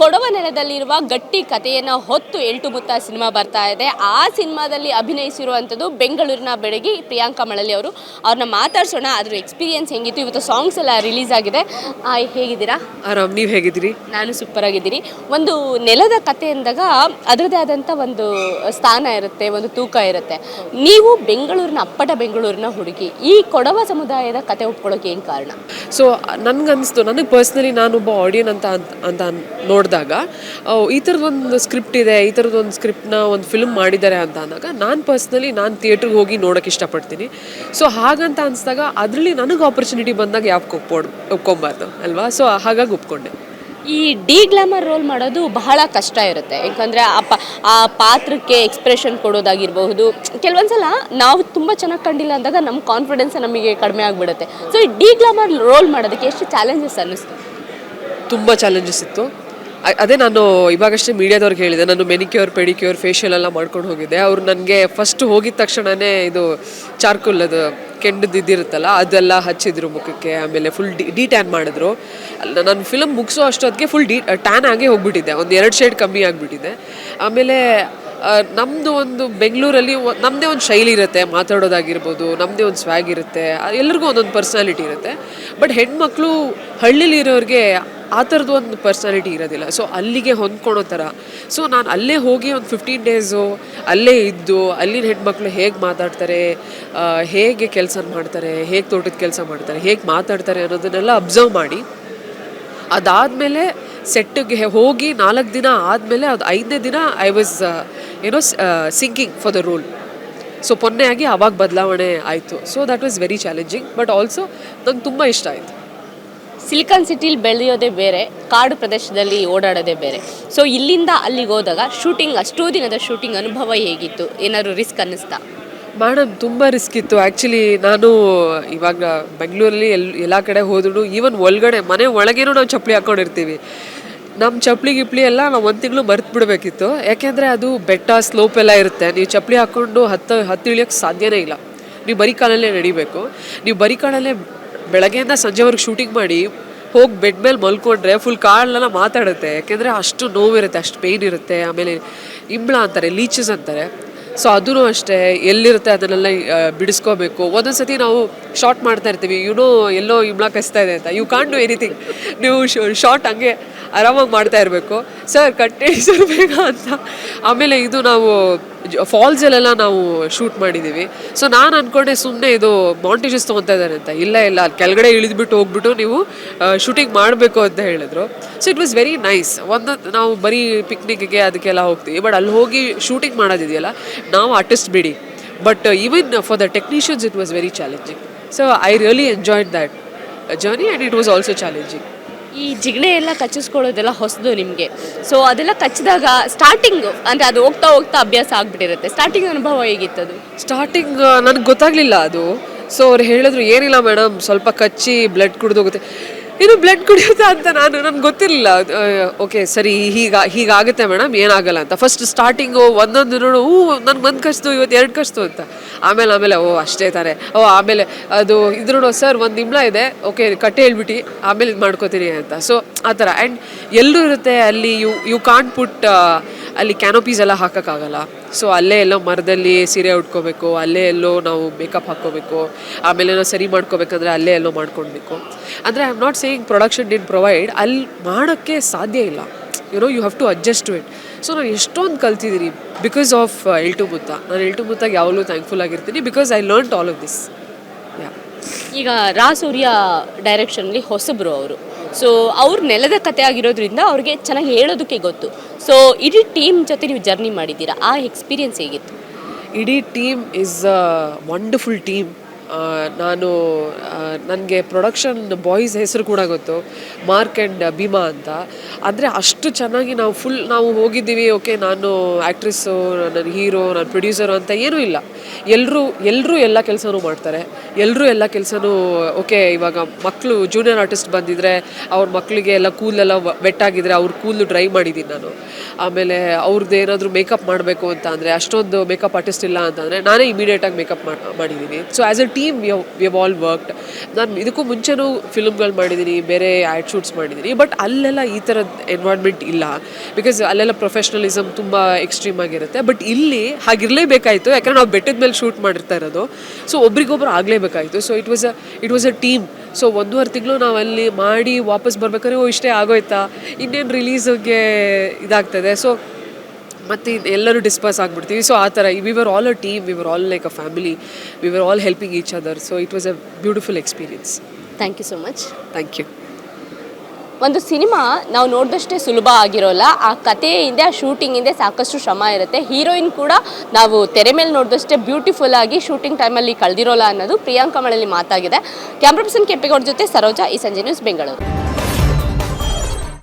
ಕೊಡವ ನೆಲದಲ್ಲಿರುವ ಗಟ್ಟಿ ಕಥೆಯನ್ನು ಹೊತ್ತು ಎಂಟು ಮುತ್ತ ಸಿನಿಮಾ ಬರ್ತಾ ಇದೆ. ಆ ಸಿನಿಮಾದಲ್ಲಿ ಅಭಿನಯಿಸಿರುವಂಥದ್ದು ಬೆಂಗಳೂರಿನ ಬೆಳಗಿ ಪ್ರಿಯಾಂಕಾ ಮಳಲಿ ಅವರು. ಅವ್ರನ್ನ ಮಾತಾಡ್ಸೋಣ ಅದ್ರ ಎಕ್ಸ್ಪೀರಿಯನ್ಸ್ ಹೆಂಗಿತ್ತು? ಇವತ್ತು ಸಾಂಗ್ಸ್ ಎಲ್ಲ ರಿಲೀಸ್ ಆಗಿದೆ. ಹೇಗಿದ್ದೀರಾ? ಆರಾಮ್ ನೀವು ಹೇಗಿದ್ದೀರಿ? ನಾನು ಸೂಪರ್ ಆಗಿದ್ದೀನಿ. ಒಂದು ನೆಲದ ಕತೆ ಅಂದಾಗ ಅದರದೇ ಆದಂಥ ಒಂದು ಸ್ಥಾನ ಇರುತ್ತೆ ಒಂದು ತೂಕ ಇರುತ್ತೆ. ನೀವು ಬೆಂಗಳೂರಿನ ಅಪ್ಪಟ ಬೆಂಗಳೂರಿನ ಹುಡುಗಿ. ಈ ಕೊಡವ ಸಮುದಾಯದ ಕತೆ ಒಪ್ಕೊಳ್ಳೋಕೆ ಏನು ಕಾರಣ? ಸೊ ನನಗನ್ನಿಸ್ತು. ನನಗೆ ಪರ್ಸ್ನಲಿ ನಾನೊಬ್ಬ ಆಡಿಯನ್ ಅಂತ ಅಂತ ಅಂತ ನೋಡಿದಾಗ ಈ ಥರದೊಂದು ಸ್ಕ್ರಿಪ್ಟ್ ಇದೆ ಈ ಥರದೊಂದು ಸ್ಕ್ರಿಪ್ಟ್ನ ಒಂದು ಫಿಲ್ಮ್ ಮಾಡಿದ್ದಾರೆ ಅಂತ ಅಂದಾಗ ನಾನು ಪರ್ಸ್ನಲಿ ನಾನು ಥಿಯೇಟ್ರಿಗೆ ಹೋಗಿ ನೋಡೋಕೆ ಇಷ್ಟಪಡ್ತೀನಿ. ಸೊ ಹಾಗಂತ ಅನಿಸಿದಾಗ ಅದರಲ್ಲಿ ನನಗೆ ಆಪರ್ಚುನಿಟಿ ಬಂದಾಗ ಯಾಕೆ ಒಪ್ಕೊಂಡು ಒಪ್ಕೊಬಾರ್ದು ಅಲ್ವಾ? ಸೊ ಹಾಗಾಗಿ ಒಪ್ಕೊಂಡೆ. ಈ ಡಿ ಗ್ಲಾಮರ್ ರೋಲ್ ಮಾಡೋದು ಬಹಳ ಕಷ್ಟ ಇರುತ್ತೆ. ಯಾಕಂದರೆ ಆ ಪ ಆ ಪಾತ್ರಕ್ಕೆ ಎಕ್ಸ್ಪ್ರೆಷನ್ ಕೊಡೋದಾಗಿರಬಹುದು. ಕೆಲವೊಂದ್ಸಲ ನಾವು ತುಂಬ ಚೆನ್ನಾಗಿ ಕಂಡಿಲ್ಲ ಅಂದಾಗ ನಮ್ಮ ಕಾನ್ಫಿಡೆನ್ಸ್ ನಮಗೆ ಕಡಿಮೆ ಆಗಿಬಿಡುತ್ತೆ. ಸೊ ಈ ಡಿ ಗ್ಲಾಮರ್ ರೋಲ್ ಮಾಡೋದಕ್ಕೆ ಎಷ್ಟು ಚಾಲೆಂಜಸ್ ಅನ್ನಿಸ್ತು? ತುಂಬ ಚಾಲೆಂಜಸ್ ಇತ್ತು. ಅದೇ ನಾನು ಇವಾಗಷ್ಟೇ ಮೀಡಿಯಾದವ್ರಿಗೆ ಹೇಳಿದೆ, ನಾನು ಮೆನಿಕ್ಯೂರ್, ಪೆಡಿಕ್ಯೂರ್ ಫೇಶಿಯಲ್ ಎಲ್ಲ ಮಾಡ್ಕೊಂಡು ಹೋಗಿದ್ದೆ. ಅವ್ರು ನನಗೆ ಫಸ್ಟ್ ಹೋಗಿದ ತಕ್ಷಣವೇ ಇದು ಚಾರ್ಕುಲ್ ಅದು ಕೆಂಡದಿದ್ದಿರುತ್ತಲ್ಲ ಅದೆಲ್ಲ ಹಚ್ಚಿದ್ರು ಮುಖಕ್ಕೆ, ಆಮೇಲೆ ಫುಲ್ ಡಿ ಡಿ ಟ್ಯಾನ್ ಮಾಡಿದ್ರು ನಾನು ಫಿಲಮ್ ಮುಗಿಸೋ ಅಷ್ಟೊತ್ತಿಗೆ ಫುಲ್ ಡಿ ಟ್ಯಾನ್ ಆಗೇ ಹೋಗ್ಬಿಟ್ಟಿದ್ದೆ, ಒಂದು ಎರಡು ಶೇಡ್ ಕಮ್ಮಿ ಆಗಿಬಿಟ್ಟಿದೆ. ಆಮೇಲೆ ನಮ್ಮದು ಒಂದು ಬೆಂಗಳೂರಲ್ಲಿ ನಮ್ಮದೇ ಒಂದು ಶೈಲಿ ಇರುತ್ತೆ, ಮಾತಾಡೋದಾಗಿರ್ಬೋದು ನಮ್ಮದೇ ಒಂದು ಸ್ವ್ಯಾಗ್ ಇರುತ್ತೆ ಎಲ್ಲರಿಗೂ ಒಂದೊಂದು ಪರ್ಸ್ನಾಲಿಟಿ ಇರುತ್ತೆ. ಬಟ್ ಹೆಣ್ಮಕ್ಳು ಹಳ್ಳಿಲಿ ಇರೋರಿಗೆ ಆ ಥರದ್ದು ಒಂದು ಪರ್ಸ್ನಾಲಿಟಿ ಇರೋದಿಲ್ಲ. ಸೊ ಅಲ್ಲಿಗೆ ಹೊಂದ್ಕೊಳೋ ಥರ. ಸೊ ನಾನು ಅಲ್ಲೇ ಹೋಗಿ ಒಂದು ಫಿಫ್ಟೀನ್ ಡೇಸು ಅಲ್ಲೇ ಇದ್ದು, ಅಲ್ಲಿನ ಹೆಣ್ಮಕ್ಳು ಹೇಗೆ ಮಾತಾಡ್ತಾರೆ ಹೇಗೆ ಕೆಲಸ ಮಾಡ್ತಾರೆ, ಹೇಗೆ ತೋಟದ ಕೆಲಸ ಮಾಡ್ತಾರೆ, ಹೇಗೆ ಮಾತಾಡ್ತಾರೆ ಅನ್ನೋದನ್ನೆಲ್ಲ ಅಬ್ಸರ್ವ್ ಮಾಡಿ. ಅದಾದಮೇಲೆ ಸೆಟ್ಟಿಗೆ ಹೋಗಿ ನಾಲ್ಕು ದಿನ ಆದಮೇಲೆ ಅದು ಐದನೇ ದಿನ ಐ ವಾಸ್ ಏನೋ singing for the role so ಪೊನ್ನೆಯಾಗಿ ಆವಾಗ ಬದಲಾವಣೆ ಆಯಿತು. So that was very challenging but also ನಂಗೆ ತುಂಬ ಇಷ್ಟ ಆಯಿತು. ಸಿಲಿಕಾನ್ ಸಿಟಿಲಿ ಬೆಳೆಯೋದೇ ಬೇರೆ, ಕಾಡು ಪ್ರದೇಶದಲ್ಲಿ ಓಡಾಡೋದೇ ಬೇರೆ. ಸೊ ಇಲ್ಲಿಂದ ಅಲ್ಲಿಗೆ ಹೋದಾಗ ಶೂಟಿಂಗ್ ಅಷ್ಟೋ ದಿನದ ಶೂಟಿಂಗ್ ಅನುಭವ ಹೇಗಿತ್ತು? ಏನಾದ್ರು ರಿಸ್ಕ್ ಅನ್ನಿಸ್ತಾ? ಮೇಡಮ್ ತುಂಬ ರಿಸ್ಕ್ ಇತ್ತು. ಆ್ಯಕ್ಚುಲಿ ನಾನು ಇವಾಗ ಬೆಂಗಳೂರಲ್ಲಿ ಎಲ್, ಎಲ್ಲ ಕಡೆ ಹೋದ್ರು ಈವನ್ ಒಳಗಡೆ, ಮನೆ ಒಳಗೇನೂ ನಾವು ಚಪ್ಪಲಿ ಹಾಕ್ಕೊಂಡಿರ್ತೀವಿ ನಮ್ಮ ಚಪ್ಪಲಿ ಗಿಪ್ಲಿ ಎಲ್ಲ ನಾವು ಒಂದು ತಿಂಗಳು ಮರ್ತು ಬಿಡಬೇಕಿತ್ತು. ಯಾಕೆಂದರೆ ಅದು ಬೆಟ್ಟ ಸ್ಲೋಪ್ ಎಲ್ಲ ಇರುತ್ತೆ. ನೀವು ಚಪ್ಪಲಿ ಹಾಕ್ಕೊಂಡು ಹತ್ತು ಹತ್ತು ಇಳಿಯೋಕ್ಕೆ ಸಾಧ್ಯನೇ ಇಲ್ಲ. ನೀವು ಬರೀ ಕಾಲಲ್ಲೇ ನಡಿಬೇಕು. ನೀವು ಬರೀ ಕಾಲಲ್ಲೇ ಬೆಳಗ್ಗೆಯಿಂದ ಸಂಜೆವರೆಗೆ ಶೂಟಿಂಗ್ ಮಾಡಿ, ಹೋಗಿ ಬೆಡ್ ಮೇಲೆ ಮಲ್ಕೊಂಡ್ರೆ ಫುಲ್ ಕಾಳೆಲ್ಲ ಮಾತಾಡುತ್ತೆ. ಯಾಕೆಂದರೆ ಅಷ್ಟು ನೋವಿರುತ್ತೆ, ಅಷ್ಟು ಪೇಯ್ನ್ ಇರುತ್ತೆ, ಆಮೇಲೆ ಇಂಬ್ಳ ಅಂತಾರೆ ಲೀಚಸ್ ಅಂತಾರೆ. ಸೊ ಅದೂ ಅಷ್ಟೇ, ಎಲ್ಲಿರುತ್ತೆ ಅದನ್ನೆಲ್ಲ ಬಿಡಿಸ್ಕೋಬೇಕು. ಒಂದೊಂದು ಸತಿ ನಾವು ಶಾರ್ಟ್ ಮಾಡ್ತಾ ಇರ್ತೀವಿ. ಯುನೋ ಎಲ್ಲೋ ಇಂಬ್ಳ ಕಸ್ತಾ ಇದೆ ಅಂತ. ಯು ಕಾಂಟ್ ಡೂ ಎನಿಥಿಂಗ್ ನೀವು ಶಾರ್ಟ್ ಹಂಗೆ ಆರಾಮಾಗಿ ಮಾಡ್ತಾ ಇರಬೇಕು. ಸರ್ ಕಟ್ಟೆ ಬೇಗ ಅಂತ. ಆಮೇಲೆ ಇದು ನಾವು ಫಾಲ್ಸಲ್ಲೆಲ್ಲ ನಾವು ಶೂಟ್ ಮಾಡಿದ್ದೀವಿ ಸೊ ನಾನು ಅಂದ್ಕೊಂಡೆ ಸುಮ್ಮನೆ ಇದು ಮಾಂಟೇಜಸ್ ತೊಗೊತಾ ಇದ್ದಾರೆ ಅಂತ. ಇಲ್ಲ ಇಲ್ಲ ಅಲ್ಲಿ ಕೆಳಗಡೆ ಇಳಿದ್ಬಿಟ್ಟು ಹೋಗ್ಬಿಟ್ಟು ನೀವು ಶೂಟಿಂಗ್ ಮಾಡಬೇಕು ಅಂತ ಹೇಳಿದ್ರು. So it was very nice ಒಂದು, ನಾವು ಬರೀ ಪಿಕ್ನಿಕ್ಗೆ ಅದಕ್ಕೆಲ್ಲ ಹೋಗ್ತೀವಿ. ಬಟ್ ಅಲ್ಲಿ ಹೋಗಿ ಶೂಟಿಂಗ್ ಮಾಡೋದಿದೆಯಲ್ಲ, ನಾವು ಆರ್ಟಿಸ್ಟ್ ಬಿಡಿ. But even for the technicians it was very challenging so I really enjoyed that journey and it was also challenging ಈ ಜಿಗಣೆ ಎಲ್ಲ ಕಚ್ಚಿಸ್ಕೊಳ್ಳೋದೆಲ್ಲ ಹೊಸದು ನಿಮಗೆ. ಸೊ ಅದೆಲ್ಲ ಕಚ್ಚಿದಾಗ ಸ್ಟಾರ್ಟಿಂಗ್ ಅಂದರೆ ಅದು ಹೋಗ್ತಾ ಹೋಗ್ತಾ ಅಭ್ಯಾಸ ಆಗ್ಬಿಟ್ಟಿರುತ್ತೆ. ಸ್ಟಾರ್ಟಿಂಗ್ ಅನುಭವ ಹೇಗಿತ್ತದು ಸ್ಟಾರ್ಟಿಂಗ್ ನನಗೆ ಗೊತ್ತಾಗಲಿಲ್ಲ ಅದು. ಸೊ ಅವ್ರು ಹೇಳಿದ್ರು, ಏನಿಲ್ಲ ಮೇಡಮ್, ಸ್ವಲ್ಪ ಕಚ್ಚಿ ಬ್ಲಡ್ ಕುಡ್ದೋಗುತ್ತೆ ಹೋಗುತ್ತೆ. ಏನು ಬ್ಲಡ್ ಕುಡಿಯುತ್ತಾ ಅಂತ ನಾನು, ನನಗೆ ಗೊತ್ತಿರಲಿಲ್ಲ. ಓಕೆ ಸರಿ, ಹೀಗ, ಹೀಗಾಗುತ್ತೆ ಮೇಡಮ್ ಏನಾಗಲ್ಲ ಅಂತ. ಫಸ್ಟ್ ಸ್ಟಾರ್ಟಿಂಗು ಒಂದೊಂದು ನೋಡು ಹೂ ನನ್ಗೆ ಒಂದು ಕಷ್ಟು ಇವತ್ತು ಎರಡು ಕಚ್ತು ಅಂತ. ಆಮೇಲೆ ಆಮೇಲೆ, ಓ, ಅಷ್ಟೇ ತಾರೆ ಓ, ಆಮೇಲೆ ಅದು ಇದು ನೋಡು ಸರ್ ಒಂದು ನಿಮ್ಲ ಇದೆ ಓಕೆ ಕಟ್ಟೆ ಹೇಳ್ಬಿಟ್ಟು ಆಮೇಲೆ ಇದು ಮಾಡ್ಕೋತೀನಿ ಅಂತ. ಸೊ ಆ ಥರ. ಆ್ಯಂಡ್ ಎಲ್ಲೂ ಇರುತ್ತೆ ಅಲ್ಲಿ ಯು ಯು ಕಾಂಟ್ ಪುಟ್ ಅಲ್ಲಿ ಕ್ಯಾನೋಪೀಸ್ ಎಲ್ಲ ಹಾಕೋಕ್ಕಾಗಲ್ಲ. ಸೊ ಅಲ್ಲೇ ಎಲ್ಲೋ ಮರದಲ್ಲಿ ಸೀರೆ ಉಟ್ಕೋಬೇಕು, ಅಲ್ಲೇ ಎಲ್ಲೋ ನಾವು ಮೇಕಪ್ ಹಾಕ್ಕೋಬೇಕು, ಆಮೇಲೆ ನಾವು ಸರಿ ಮಾಡ್ಕೋಬೇಕಂದ್ರೆ ಅಲ್ಲೇ ಎಲ್ಲೋ ಮಾಡ್ಕೊಳ್ಬೇಕು. ಅಂದರೆ I am not saying production didn't provide ಅಲ್ಲಿ ಮಾಡೋಕ್ಕೆ ಸಾಧ್ಯ ಇಲ್ಲ. You know you have to adjust to it so ನಾನು ಎಷ್ಟೊಂದು ಕಲ್ತಿದ್ದೀನಿ ಬಿಕಾಸ್ ಆಫ್ ಎಲ್ಟು ಮುತ್ತ. ನಾನು ಎಲ್ಟು ಮುತ್ತಾಗ ಯಾವಾಗಲೂ thankful ಆಗಿರ್ತೀನಿ because I learn all of this ಈಗ ರಾ ಸೂರ್ಯ ಡೈರೆಕ್ಷನ್ಲಿ ಹೊಸಬ್ರು ಅವರು. ಸೊ ಅವ್ರ ನೆಲದ ಕತೆ ಆಗಿರೋದ್ರಿಂದ ಅವ್ರಿಗೆ ಚೆನ್ನಾಗಿ ಹೇಳೋದಕ್ಕೆ ಗೊತ್ತು. ಸೊ ಇಡೀ ಟೀಮ್ ಜೊತೆ ನೀವು ಜರ್ನಿ ಮಾಡಿದ್ದೀರಾ? ಆ ಎಕ್ಸ್ಪೀರಿಯನ್ಸ್ ಹೇಗಿತ್ತು? ಇಡೀ team is a wonderful team ನಾನು ನನಗೆ ಪ್ರೊಡಕ್ಷನ್ ಬಾಯ್ಸ್ ಹೆಸರು ಕೂಡ ಗೊತ್ತು. ಮಾರ್ಕ್ ಆ್ಯಂಡ್ ಭೀಮಾ ಅಂತ. ಅಂದರೆ ಅಷ್ಟು ಚೆನ್ನಾಗಿ ನಾವು ಫುಲ್ ನಾವು ಹೋಗಿದ್ದೀವಿ ಓಕೆ ನಾನು ಆ್ಯಕ್ಟ್ರೆಸ್ಸು ನನ್ನ ಹೀರೋ ನಾನು ಪ್ರೊಡ್ಯೂಸರು ಅಂತ ಏನೂ ಇಲ್ಲ. ಎಲ್ಲರೂ ಎಲ್ಲರೂ ಎಲ್ಲ ಕೆಲಸನೂ ಮಾಡ್ತಾರೆ. ಎಲ್ಲರೂ ಎಲ್ಲ ಕೆಲಸನೂ ಓಕೆ ಇವಾಗ ಮಕ್ಕಳು ಜೂನಿಯರ್ ಆರ್ಟಿಸ್ಟ್ ಬಂದಿದ್ದರೆ ಅವ್ರ ಮಕ್ಕಳಿಗೆ ಎಲ್ಲ ಕೂಲೆಲ್ಲ ವೆಟ್ಟಾಗಿದ್ರೆ ಅವ್ರ ಕೂದಲು ಡ್ರೈ ಮಾಡಿದ್ದೀನಿ ನಾನು. ಆಮೇಲೆ ಅವ್ರದ್ದು ಏನಾದರೂ ಮೇಕಪ್ ಮಾಡಬೇಕು ಅಂತ ಅಷ್ಟೊಂದು ಮೇಕಪ್ ಆರ್ಟಿಸ್ಟ್ ಇಲ್ಲ ಅಂತಂದರೆ ನಾನೇ ಇಮಿಡಿಯೇಟಾಗಿ ಮೇಕಪ್ ಮಾಡಿದ್ದೀನಿ so as a team we all worked ನಾನು ಇದಕ್ಕೂ ಮುಂಚೆನೂ ಫಿಲ್ಮ್ಗಳು ಮಾಡಿದ್ದೀನಿ ಬೇರೆ ಆ್ಯಡ್ ಶೂಟ್ಸ್ ಮಾಡಿದ್ದೀನಿ ಬಟ್ ಅಲ್ಲೆಲ್ಲ ಈ ಥರದ ಎನ್ವೈರ್ಮೆಂಟ್ ಇಲ್ಲ. ಬಿಕಾಸ್ ಅಲ್ಲೆಲ್ಲ ಪ್ರೊಫೆಷ್ನಲಿಸಮ್ ತುಂಬ ಎಕ್ಸ್ಟ್ರೀಮ್ ಆಗಿರುತ್ತೆ. ಬಟ್ ಇಲ್ಲಿ ಹಾಗಿರಲೇಬೇಕಾಯಿತು. ಯಾಕಂದರೆ ನಾವು ಬೆಟ್ಟದ ಮೇಲೆ ಶೂಟ್ ಮಾಡಿರ್ತಾ ಇರೋದು. ಸೊ ಒಬ್ರಿಗೊಬ್ರು ಆಗಲೇಬೇಕಾಯಿತು. So it was a it was a team so ಒಂದೂವರೆ ತಿಂಗಳು ನಾವು ಅಲ್ಲಿ ಮಾಡಿ ವಾಪಸ್ ಬರ್ಬೇಕಾದ್ರೆ, ಓ, ಇಷ್ಟೇ ಆಗೋಯ್ತಾ? ಇನ್ನೇನು ರಿಲೀಸ್ಗೆ ಇದಾಗ್ತದೆ? ಸೊ ಮತ್ತು ಎಲ್ಲರೂ ಡಿಸ್ಪರ್ಸ್ ಆಗಿಬಿಡ್ತೀವಿ. ಸೊ ಆ ಥರ we were all a team we were all like a family we were all helping each other so it was a beautiful experience thank you so much thank you ಒಂದು cinema ನಾವು ನೋಡಿದಷ್ಟೇ ಸುಲಭ ಆಗಿರೋಲ್ಲ. ಆ ಕಥೆ ಹಿಂದೆ ಆ ಶೂಟಿಂಗ್ ಹಿಂದೆ ಸಾಕಷ್ಟು ಶ್ರಮ ಇರುತ್ತೆ. ಹೀರೋಯಿನ್ ಕೂಡ ನಾವು ತೆರೆ ಮೇಲೆ ನೋಡಿದಷ್ಟೇ ಬ್ಯೂಟಿಫುಲ್ ಆಗಿ ಶೂಟಿಂಗ್ ಟೈಮಲ್ಲಿ ಕಳೆದಿರೋಲ್ಲ ಅನ್ನೋದು ಪ್ರಿಯಾಂಕಾ ಮಳಲಿ ಮಾತಾಗಿದೆ. ಕ್ಯಾಮ್ರಾ ಪರ್ಸನ್ ಕೆಂಪೇಗೌಡ ಜೊತೆ ಸರೋಜಾ ಈ ಸಂಜೆ ನ್ಯೂಸ್ ಬೆಂಗಳೂರು.